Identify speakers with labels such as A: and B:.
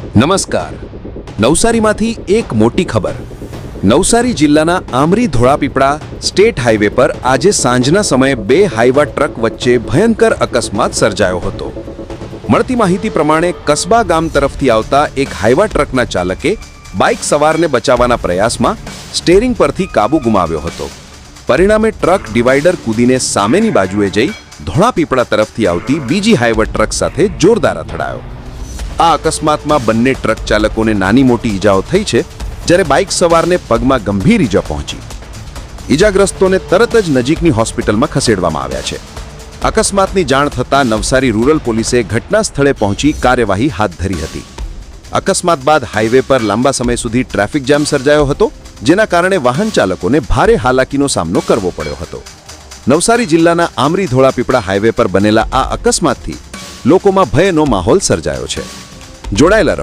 A: નમસ્કાર. નવસારીમાંથી એક મોટી ખબર. નવસારી જિલ્લાના આમરી ધોળાપીપળા સ્ટેટ હાઈવે પર આજે સાંજના સમયે બે હાઈવા ટ્રક વચ્ચે ભયંકર અકસ્માત સર્જાયો હતો. મળતી માહિતી પ્રમાણે કસબા ગામ તરફથી આવતા એક હાઈવા ટ્રકના ચાલકે બાઇક સવારને બચાવવાના પ્રયાસમાં સ્ટેરિંગ પરથી કાબુ ગુમાવ્યો હતો. પરિણામે ટ્રક ડિવાઈડર કૂદીને સામેની બાજુએ જઈ ધોળાપીપળા તરફથી આવતી બીજી હાઈવા ટ્રક સાથે જોરદાર અથડાયો. આ અકસ્માતમાં બંને ટ્રક ચાલકોને નાની મોટી ઈજાઓ થઈ છે, જ્યારે બાઇક સવારને પગમાં ગંભીર ઈજા પહોંચી. ઈજાગ્રસ્તોને તરત જ નજીકની હોસ્પિટલમાં ખસેડવામાં આવ્યા છે. અકસ્માતની જાણ થતાં નવસારી રૂરલ પોલીસે ઘટના સ્થળે પહોંચી કાર્યવાહી હાથ ધરી હતી. અકસ્માત બાદ હાઈવે પર લાંબા સમય સુધી ટ્રાફિક જામ સર્જાયો હતો, જેના કારણે વાહન ચાલકોને ભારે હાલાકીનો સામનો કરવો પડ્યો હતો. નવસારી જિલ્લાના આમરી ધોળાપીપળા હાઈવે પર બનેલા આ અકસ્માતથી લોકોમાં ભયનો માહોલ સર્જાયો છે. જોડાયેલા રહો.